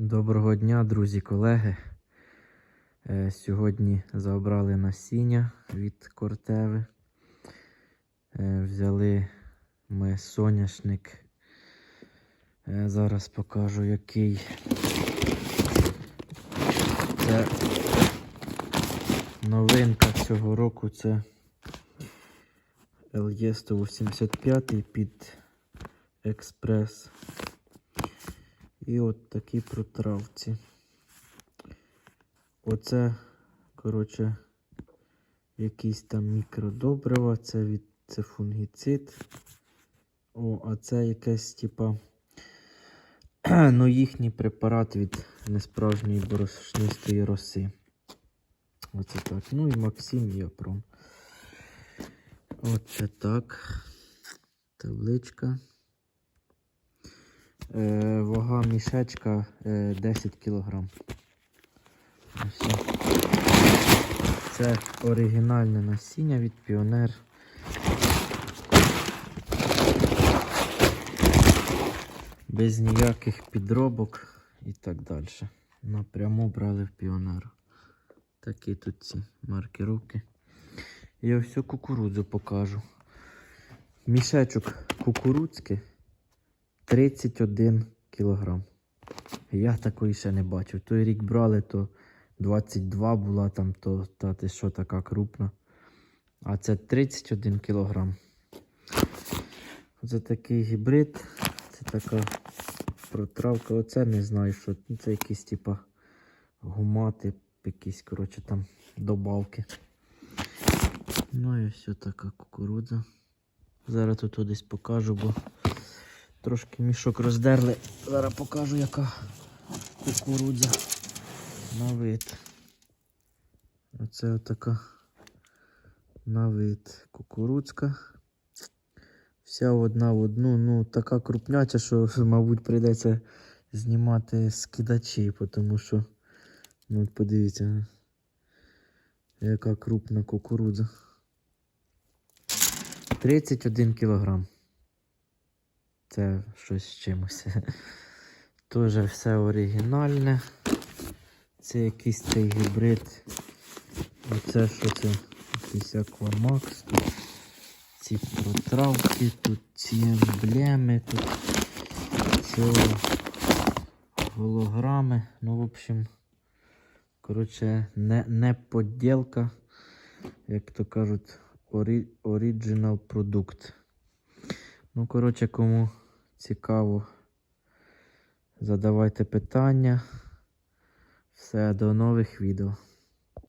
Доброго дня, друзі, колеги. Е, Сьогодні забрали насіння від кортеви. Е, Взяли ми соняшник. Е, Зараз покажу який. Це новинка цього року це LE 185 під експрес. І от такі протравці. Оце, коротше, якісь там мікродобрива, це від це фунгіцид. О, а це якесь, типа, ну, їхній препарат від несправжньої борошнистої роси. Оце так. Ну і Максим і Апром. Оце так. Табличка. Е, вага мішечка е, 10 кг. Це оригінальне насіння від Піонер. Без ніяких підробок і так далі. Напряму брали в Піонер. Такі тут ці маркировки. Я всю кукурудзу покажу. Мішечок кукурудзки 31 кілограм. Я такої ще не бачив. Той рік брали, то 22 була там, то та ти що така крупна. А це 31 кілограм. Це такий гібрид. Це така протравка. Оце не знаю, що. Це якісь типа гумати, якісь, коротше, там добавки. Ну і все така кукурудза. Зараз тут десь покажу, бо трошки мішок роздерли. Зараз покажу, яка кукурудза на вид. Оце отака на вид кукурудзка. Вся одна в одну. Ну, така крупняча, що, мабуть, прийдеться знімати скидачі, тому що, ну, от подивіться, яка крупна кукурудза. 31 кілограм. Це щось з чимось. Тоже все оригінальне. Це якийсь цей гібрид. Оце що це? Якийсь аквамакс. Ці протравки, тут ці емблеми, тут цього голограми. Ну, в общем, коротше, не, не поділка, як то кажуть, орі, оригінал продукт. Ну, коротше, кому цікаво, задавайте питання. Все, до нових відео.